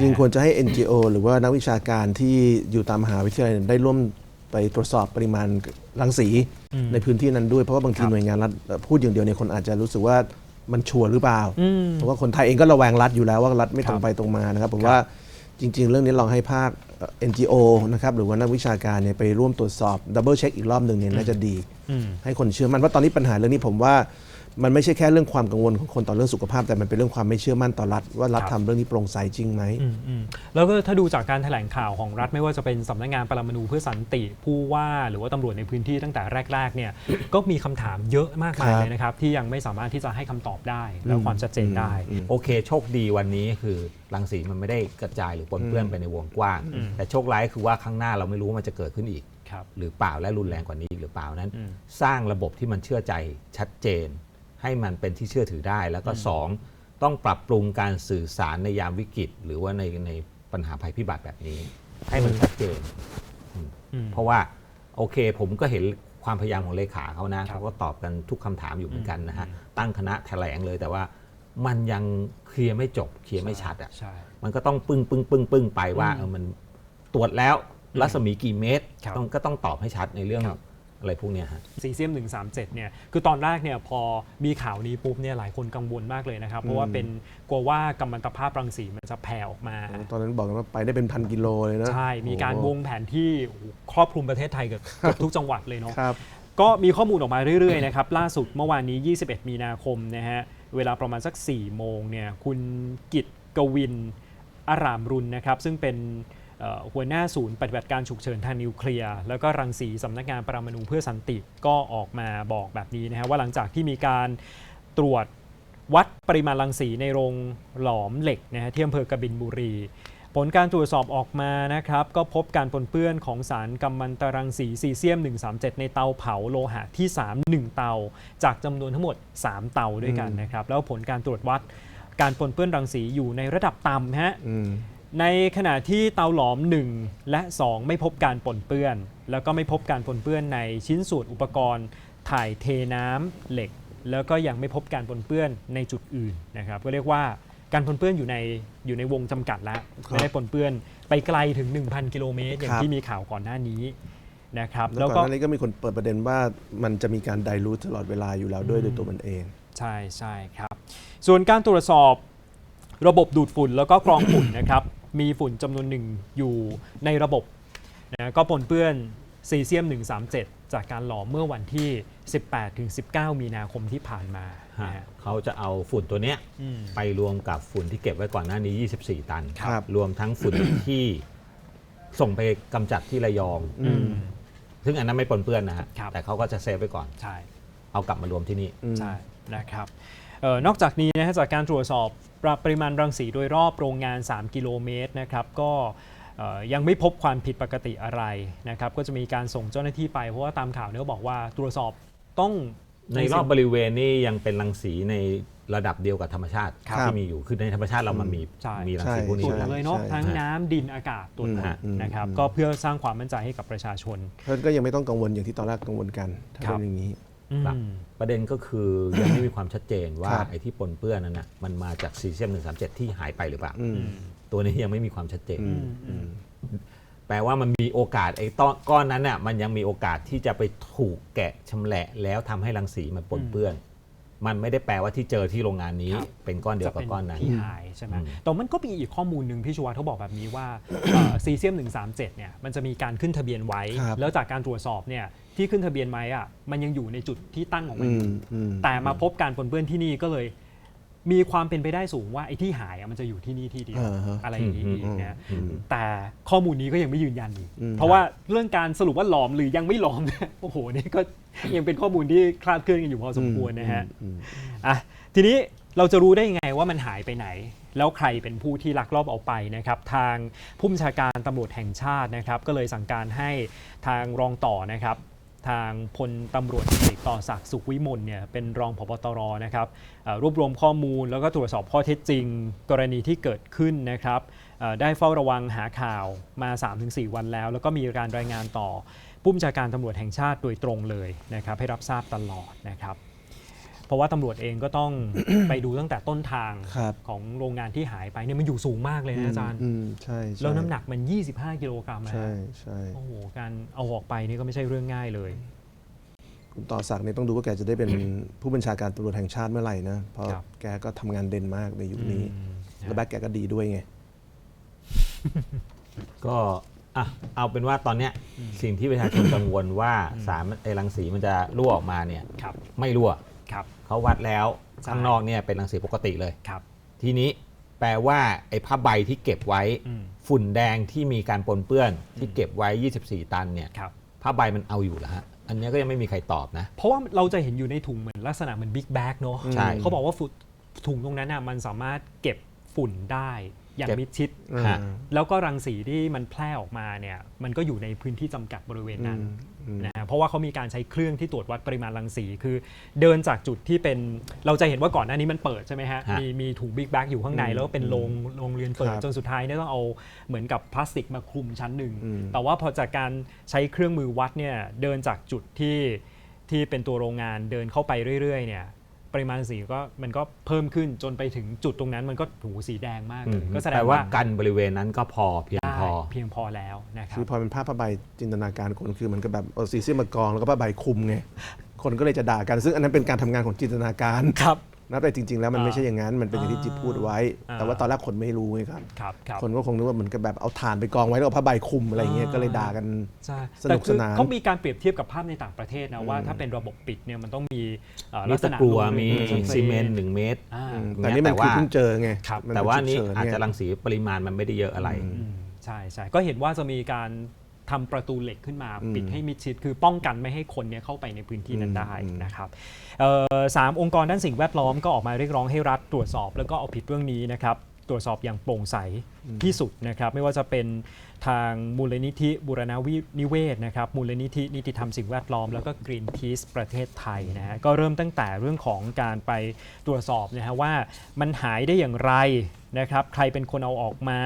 ริงๆควรจะให้ NGO หรือว่านักวิชาการที่อยู่ตามมหาวิทยาลัยได้ร่วมไปตรวจสอบปริมาณรังสีอืมในพื้นที่นั้นด้วยเพราะว่าบางทีครับหน่วยงานรัฐเอ่อพูดอย่างเดียวเนี่ยคนอาจจะรู้สึกว่ามันชัวร์หรือเปล่าอืมเพราะว่าคนไทยเองก็ระแวงรัฐอยู่แล้วว่ารัฐไม่ตรงครับไปตรงมานะครับผมครับว่าจริง ๆ เรื่องนี้ลองให้ภาคเอ่อ NGO นะครับหรือว่านักวิชาการเนี่ยไปร่วมตรวจสอบดับเบิลเช็คอีกรอบหนึ่งเนี่ยน่าจะดีอืมให้คนเชื่อมั่นว่าตอนนี้ปัญหาเรื่องนี้ผมว่ามันไม่ใช่แค่เรื่องความกังวลของคนต่อเรื่องสุขภาพ แต่มันเป็นเรื่องความไม่เชื่อมั่นต่อรัฐ ว่ารัฐครับทำเรื่องนี้โปร่งใสจริงไหมอืมอืมแล้วก็ถ้าดูจากการแถลงข่าวของรัฐไม่ว่าจะเป็นสำนักงานปรมาณูเพื่อสันติผู้ว่าหรือว่าตำรวจในพื้นที่ตั้งแต่แรกๆเนี่ยก็มีคำถามเยอะมากมายครับเลยนะครับ ที่ยังไม่สามารถที่จะให้คำตอบได้ แล้วความชัดเจนได้ โอเค โชคดีวันนี้คือรังสีมันไม่ได้กระจายหรือปนเปื้อนไปในวงกว้างอืมแต่โชคร้ายคือว่าข้างหน้าเราไม่รู้ว่ามันจะเกิดขึ้นอีกครับหรือเปล่าและรุนแรงกว่านี้อีกหรือเปล่านั้นอืมสร้างระบบที่มันเชื่อใจชัดเจน ให้มันเป็นที่เชื่อถือได้ แล้วก็สองต้องปรับปรุงการสื่อสารในยามวิกฤต หรือว่าในในปัญหาภัยพิบัติแบบนี้ ให้มันชัดเจนอืมเพราะว่าโอเคผมก็เห็นความพยายามของเลขาเขานะครับเขาก็ตอบกันทุกคำถามอยู่เหมือนกันนะฮะอืมตั้งคณะแถลงเลยแต่ว่ามันยังเคลียร์ไม่จบเคลียร์ไม่ชัดอะใช่มันก็ต้องปึ้งปึ้งปึ้งปึ้งไปว่าอืมเออมัน ตรวจแล้วรัศมีกี่เมตรครับต้องก็ต้องตอบให้ชัดในเรื่องครับ อะไรพวกเนี้ยฮะ ซีเซียม 137 เนี่ย คือตอนแรกเนี่ยพอมีข่าวนี้ปุ๊บเนี่ยหลายคนกังวลมากเลยนะครับ เพราะว่าเป็นกลัวว่ากัมมันตภาพรังสีมันจะแผ่ออกมา ตอนนั้นบอกกันว่าไปได้เป็นพันกิโลเลยนะใช่ มีการวโอ้งแผนที่โอ้โหครอบคลุมประเทศไทยเกือบเกือบทุกจังหวัดเลยเนาะ ครับ ก็มีข้อมูลออกมาเรื่อยๆนะครับ ล่าสุดเมื่อวานนี้ 21 มีนาคมนะฮะ เวลาประมาณสัก 4 โมงเนี่ย คุณกิตกวินอารามรุนนะครับ ซึ่งเป็นเอ่อ หัวหน้าศูนย์ปฏิบัติการฉุกเฉินทางนิวเคลียร์แล้วก็รังสีสำนักงานปรมาณูเพื่อสันติก็ออกมาบอกแบบนี้นะฮะว่าหลังจากที่มีการตรวจวัดปริมาณรังสีในโรงหลอมเหล็กนะฮะที่อำเภอกบินบุรี ผลการตรวจสอบออกมานะครับ ก็พบการปนเปื้อนของสารกัมมันตรังสีซีเซียม 137 ในเตาเผาโลหะที่ 3 1 เตา จากจำนวนทั้งหมด 3 เตาด้วยกันนะครับ แล้วผลการตรวจวัดการปนเปื้อนรังสีอยู่ในระดับต่ำฮะอืม ในขณะที่เตาหลอม 1 และ 2 ไม่พบการปนเปื้อน แล้วก็ไม่พบการปนเปื้อนในชิ้นส่วนอุปกรณ์ ถ่ายเทน้ำเหล็ก แล้วก็ยังไม่พบการปนเปื้อนในจุดอื่นนะครับก็เรียกว่าการปนเปื้อนอยู่ในอยู่ในวงจำกัดแล้วไม่ได้ปนเปื้อนไปไกลถึง 1,000 กิโลเมตรอย่างครับที่มีข่าวก่อนหน้านี้นะครับแล้แล้ววก่อนก็หน้านี้ก็มีคนเปิดประเด็นว่ามันจะมีการไดรูทตลอดเวลาอยู่แล้วด้วยโดยตัวมันเอง ใช่ใช่ครับ ส่วนการตรวจสอบระบบดูดฝุ่นแล้วก็กรองฝุ่นนะครับ มีฝุ่นจำนวนหนึ่งอยู่ในระบบนะก็ปนเปื้อนซีเซียม 137 จากการหลอมเมื่อวันที่ 18-19 มีนาคมที่ผ่านมานะฮะ เขาจะเอาฝุ่นตัวเนี้ยอืมไปรวมกับฝุ่นที่เก็บไว้ก่อนหน้านี้ 24 ตันครับ รวมทั้งฝุ่น ที่ส่งไปกำจัดที่ระยอง อืม ซึ่งอันนั้นไม่ปนเปื้อนนะฮะครับ แต่เขาก็จะเซฟไว้ก่อน ใช่ เอากลับมารวมที่นี่อืมใช่นะครับเออ นอกจากนี้นะฮะจากการตรวจสอบปริมาณรังสีโดยรอบโรงงาน 3 กิโลเมตรนะครับก็เอ่อยังไม่พบความผิดปกติอะไรนะครับก็จะมีการส่งเจ้าหน้าที่ไปเพราะว่าตามข่าวเนี่ยบอกว่าตรวจสอบต้องในรอบบริเวณนี่ยังเป็นรังสีในระดับเดียวกับธรรมชาติครับที่มีอยู่ คือในธรรมชาติเรามันมีใช่มีรังสีพวกตรนี้วจอยู่หมแล้วดเลยเนาะใช่ทั้งน้ำดินอากาศตรวจหมดอืมนะครับอืมก็เพื่อสร้างความมั่นใจให้กับประชาชนเพราะฉะนั้นก็ยังไม่ต้องกังวลอย่างที่ตอนแรกกังวลกันถ้าครับเป็นอย่างนี้อืมครับ ประเด็นก็คือยังไม่มีความชัดเจนว่าครับไอ้ที่ปนเปื้อนนั้นนะมันมาจากซีเซียม137 ที่หายไปหรือเปล่าอืมตัวนี้ยังไม่มีความชัดเจนอืมอืมแปลว่ามันมีโอกาสไอ้ต้นก้อนนั้นน่ะมันยังมีโอกาสที่จะไปถูกแกะชำแหละแล้วทำให้รังสีมันปนเปื้อน มันไม่ได้แปลว่าที่เจอที่โรงงานนี้ ครับ เป็นก้อนเดียวจะกับเป็นก้อนนั้น ที่หายใช่ไหมอืม แต่มันก็มีอีกข้อมูลหนึ่งพี่ชูวัฒน์เขาบอกแบบนี้ว่าเอ่อซีเซียม137เนี่ยมันจะมีการขึ้นทะเบียนไว้ ครับ แล้วจากการตรวจสอบเนี่ยที่ขึ้นทะเบียนไว้อะมันยังอยู่ในจุดที่ตั้งของมัน อือยู่มอืม แต่มาพบการปนเปื้อนที่นี่ก็เลย มีความเป็นไปได้สูงว่าไอ้ที่หายอะมันจะอยู่ที่นี่ที่เดียวอ่าฮะอะไรอย่างนี้อืมอีกนะอืมแต่ข้อมูลนี้ก็ยังไม่ยืนยันอีกอืม เพราะว่าเรื่องการสรุปว่าหลอมหรือยังไม่หลอมเนี่ยโอ้โหนี่ก็ยังเป็นข้อมูลที่คลาดเคลื่อนกันอยู่พอสมควรนะฮะ อืม อะทีนี้เราจะรู้ได้ยังไงว่ามันหายไปไหน แล้วใครเป็นผู้ที่ลักลอบเอาไปนะครับ ทางผู้บัญชาการตำรวจแห่งชาตินะครับ ก็เลยสั่งการให้ทางรองต่อนะครับ ทางพลตำรวจเอกต่อศักดิ์สุขวิมลเนี่ยเป็นรองพบตรนะครับรวบรวมข้อมูลแล้วก็ตรวจสอบข้อเท็จจริง กรณีที่เกิดขึ้นนะครับได้เฝ้าระวังหาข่าวมา 3-4 วันแล้ว แล้วก็มีการรายงานต่อผู้บัญชาการตำรวจแห่งชาติโดยตรงเลยนะครับให้รับทราบตลอดนะครับ ราะว่าตำรวจเองก็ต้อง ไปดูตั้งแต่ต้นทางครับของโรงงานที่หายไปเนี่ยมันอยู่สูงมากเลยนะอาจารย์อืมใช่ใช่แล้วน้ำหนักมัน 25 กิโลกรัมนะใช่ฮะใช่โอ้โหการเอาออกไปนี่ก็ไม่ใช่เรื่องง่ายเลย คุณต่อศักดิ์เนี่ยต้องดูว่าแกจะได้เป็น ผู้บัญชาการตำรวจแห่งชาติเมื่อไหร่นะ เพราะครับ แกก็ทำงานเด่นมากในยุคนี้ อืมแล้วแบ็คแกก็ดีด้วยไง ก็อะเอาเป็นว่าตอนเนี้ยสิ่งที่ประชาชนกังวลว่าสารไอรังสีมันจะรั่วออกมาเนี่ย ครับ ไม่รั่ว ครับเขาวัดแล้วใช่ข้างนอกเนี่ยเป็นรังสีปกติเลยครับ ทีนี้แปลว่าไอ้ผ้าใบที่เก็บไว้ อืม ฝุ่นแดงที่มีการปนเปื้อนที่เก็บไว้ 24 ตันเนี่ยครับ ผ้าใบมันเอาอยู่แล้วฮะอันเนี้ยก็ยังไม่มีใครตอบนะ เพราะว่าเราจะเห็นอยู่ในถุงเหมือนลักษณะเหมือนบิ๊กแบ็กเนาะใช่ เขาบอกว่าฝุ่นถุงตรงนั้นน่ะมันสามารถเก็บฝุ่นได้ อย่างเก็บมิดชิด ฮะ แล้วก็รังสีที่มันแพร่ออกมาเนี่ยมันก็อยู่ในพื้นที่จำกัดบริเวณนั้นอืมอืม นะฮะเพราะว่าเขามีการใช้เครื่องที่ตรวจวัดปริมาณรังสี คือเดินจากจุดที่เป็นเราจะเห็นว่าก่อนหน้านี้มันเปิดใช่ไหมฮะฮะ มีมีถุงบิ๊กแบ็กอยู่ข้างในอืมแล้วก็เป็นโรงโรงเรือนเปิดครับจนสุดท้ายเนี่ยต้องเอาเหมือนกับพลาสติกมาคลุมชั้นหนึ่ง อืม แต่ว่าพอจากการใช้เครื่องมือวัดเนี่ยเดินจากจุดที่ที่เป็นตัวโรงงานเดินเข้าไปเรื่อยๆเนี่ย ปริมาณสีก็มันก็เพิ่มขึ้นจนไปถึงจุดตรงนั้นมันก็หูสีแดงมากอืเลมยก็แสดแปลงว่าว่ากันบริเวณนั้นก็พอเพียงได้พอเพียงพอแล้วนะครับคือพอเป็นผ้าผ้าใบจินตนาการคนคือมันก็แบบเอาซีเซียมมากองแล้วก็ผ้าใบคลุมไงคนก็เลยจะด่ากันซึ่งอันนั้นเป็นการทำงานของจินตนาการ ครับ นะแต่จริง ๆ แล้วมันอ่าไม่ใช่อย่างนั้น มันเป็นอย่างที่จิ๊บพูดไว้ อ่า แต่ว่าตอนแรกคนไม่รู้ไงครับ ครับครับ คนก็คงนึกว่าเหมือนกับแบบเอาถ่านไปกองไว้แล้วเอาผ้าใบคลุมอะไรเงี้ยอ่าก็เลยด่ากัน ใช่สนุกแต่คือสนานเขามีการเปรียบเทียบกับภาพในต่างประเทศนะว่าอืมถ้าเป็นระบบปิดเนี่ยมันต้องมีเอ่อมีลักษตะณะกรัวโรงมีเรือนซีเมนต์หนึ่งเมตร อ่า อืมอย่างแต่เงี้ยนี่มันแต่คือว่าเพิ่งเจอไงครับ มันแต่ว่าเป็นี้ฉุกเฉิอาจจะไงรังสีปริมาณมันไม่ได้เยอะอะไร อืมใช่ใช่ก็เห็นว่าจะมีการ ทำประตูเหล็กขึ้นมาอืมปิดให้มิดชิด คือป้องกันไม่ให้คนเนี่ยเข้าไปในพื้นที่นั้นได้อืมนะครับเอ่อสามองค์กรด้านสิ่งแวดล้อมก็ออกมาเรียกร้องให้รัฐตรวจสอบ แล้วก็เอาผิดเรื่องนี้นะครับตรวจสอบอย่างโปร่งใสที่สุดนะครับ ไม่ว่าจะเป็นทางมูลนิธิบุรณวินิเวศนะครับ มูลนิธินิติธรรมสิ่งแวดล้อมแล้วก็ Greenpeace ประเทศไทยนะฮะก็เริ่มตั้งแต่เรื่องของการไปตรวจสอบนะฮะว่ามันหายได้อย่างไร นะครับใครเป็นคนเอาออกมา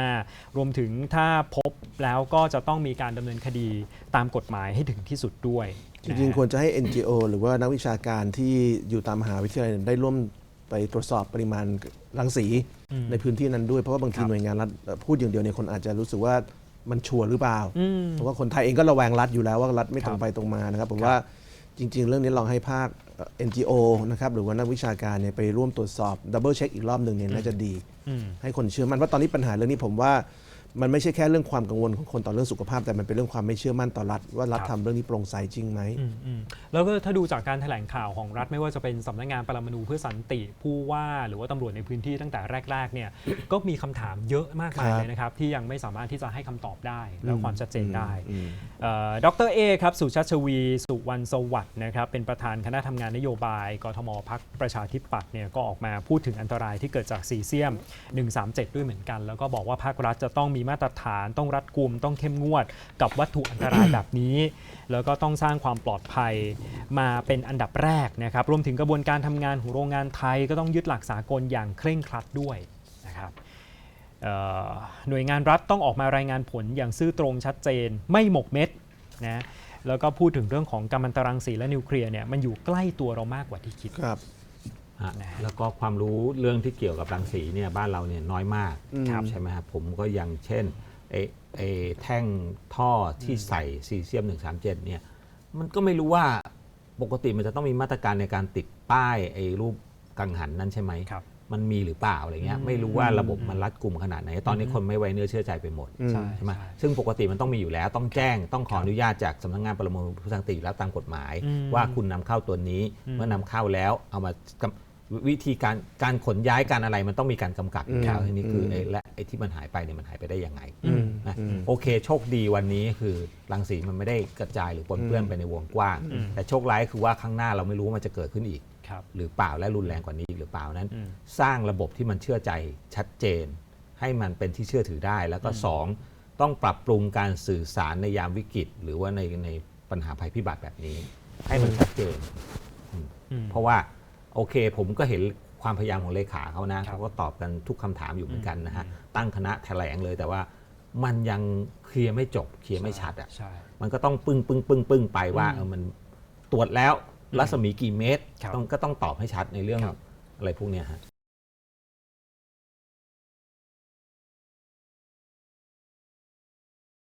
รวมถึงถ้าพบแล้วก็จะต้องมีการดำเนินคดีตามกฎหมายให้ถึงที่สุดด้วยจริงๆ ควรจะให้ NGO หรือว่านักวิชาการที่อยู่ตามมหาวิทยาลัยได้ร่วมไปตรวจสอบปริมาณรังสีอืม ในพื้นที่นั้นด้วย เพราะว่าบางทีครับหน่วยงานรัฐเอ่อพูดอย่างเดียวเนี่ยคนอาจจะรู้สึกว่ามันชัวร์หรือเปล่า อืม เพราะว่าคนไทยเองก็ระแวงรัฐอยู่แล้วว่ารัฐไม่ครับตรงไปตรงมานะครับผมครับว่าจริง ๆ เรื่องนี้ลองให้ภาคเอ่อ NGO นะครับหรือว่านักวิชาการเนี่ยไปร่วมตรวจสอบดับเบิลเช็คอีกรอบหนึ่งเนี่ยน่าจะดีอืมให้คนเชื่อมั่นว่าตอนนี้ปัญหาเรื่องนี้ผมว่า มันไม่ใช่แค่เรื่องความกังวลของคนต่อเรื่องสุขภาพ แต่มันเป็นเรื่องความไม่เชื่อมั่นต่อรัฐ ว่ารัฐครับทำเรื่องนี้โปร่งใสจริงไหม อืมอืมแล้วก็ถ้าดูจากการแถลงข่าวของรัฐไม่ว่าจะเป็นสำนักงานปรมาณูเพื่อสันติผู้ว่าหรือว่าตำรวจในพื้นที่ตั้งแต่แรกๆเนี่ย ก็มีคำถามเยอะมากมายครับเลยนะครับ ที่ยังไม่สามารถที่จะให้คำตอบได้ แล้วความชัดเจนได้อืม เอ่อดรเอครับ สุชาติชวี สุวรรณสวัสดิ์นะครับเป็นประธานคณะทำงานนโยบายกทมพักประชาธิปัตย์เนี่ยก็ออกมาพูดถึงอันตรายที่เกิดจากซีเซียม 137 ด้วยเหมือนกัน แล้วก็บอกว่าภาครัฐจะต้องมีมาตรฐาน ต้องรัดกุม ต้องเข้มงวด กับวัตถุอันตรายแบบนี้ แล้วก็ต้องสร้างความปลอดภัยมาเป็นอันดับแรกนะครับ รวมถึงกระบวนการทำงานของโรงงานไทยก็ต้องยึดหลักสากลอย่างเคร่งครัดด้วยนะครับเอ่อหน่วยงานรัฐต้องออกมารายงานผลอย่างซื่อตรงชัดเจน ไม่หมกเม็ดนะแล้วก็พูดถึงเรื่องของกัมมันตรังสีและนิวเคลียร์เนี่ยมันอยู่ใกล้ตัวเรามากกว่าที่คิดครับ ฮะนะฮะแล้วก็ความรู้เรื่องที่เกี่ยวกับรังสีเนี่ยบ้านเราเนี่ยน้อยมากอืมใช่ไหมครับผมก็ยังเช่นไอ้ไอ้แท่งท่อที่ใส่ซีเซียม 137เนี่ยมันก็ไม่รู้ว่าปกติมันจะต้องมีมาตรการในการติดป้ายไอ้รูปกังหันนั่นใช่ไหมครับ มันมีหรือเปล่าอะไรเงี้ยอืมไม่รู้ว่าระบบมันรัดกุมขนาดไหน ตอนนี้คนไม่ไว้เนื้อเชื่อใจไปหมดอืมใช่ ใช่ไหมใช่ซึ่งปกติมันต้องมีอยู่แล้วต้องแจ้งต้องขออนุญาตจากสำนักงานปรมาณูพุทธสันติอยู่แล้วตามกฎหมาย อืมว่าคุณนำเข้าตัวนี้อืมเมื่อนำเข้าแล้วเอามากำ วิธีการการขนย้ายการอะไรมันต้องมีการกำกับอยู่แล้วอืมทีนี้คืออืมไอ้และไอ้ที่มันหายไปเนี่ยมันหายไปได้ยังไงอืมนะอืมโอเค โชคดีวันนี้คือรังสีมันไม่ได้กระจายหรือปนเปื้อนไปในวงกว้างอืมแต่โชคร้ายคือว่าข้างหน้าเราไม่รู้ว่ามันจะเกิดขึ้นอีกครับหรือเปล่าและรุนแรงกว่านี้อีกหรือเปล่านั้นอืมสร้างระบบที่มันเชื่อใจชัดเจน ให้มันเป็นที่เชื่อถือได้ แล้วก็สองต้องปรับปรุงการสื่อสารในยามวิกฤต หรือว่าในในปัญหาภัยพิบัติแบบนี้ ให้มันชัดเจนอืมเพราะว่า โอเค ผมก็เห็นความพยายามของเลขาเขานะครับเขาก็ตอบกันทุกคำถามอยู่เหมือนกันนะฮะอืมตั้งคณะแถลงเลยแต่ว่ามันยังเคลียร์ไม่จบเคลียร์ไม่ชัดอะใช่มันก็ต้องปึ้งปึ้งปึ้งปึ้งไปว่าอืมเออมันตรวจแล้วรัศมีกี่เมตรครับต้องก็ต้องตอบให้ชัดในเรื่องครับอะไรพวกเนี้ยฮะ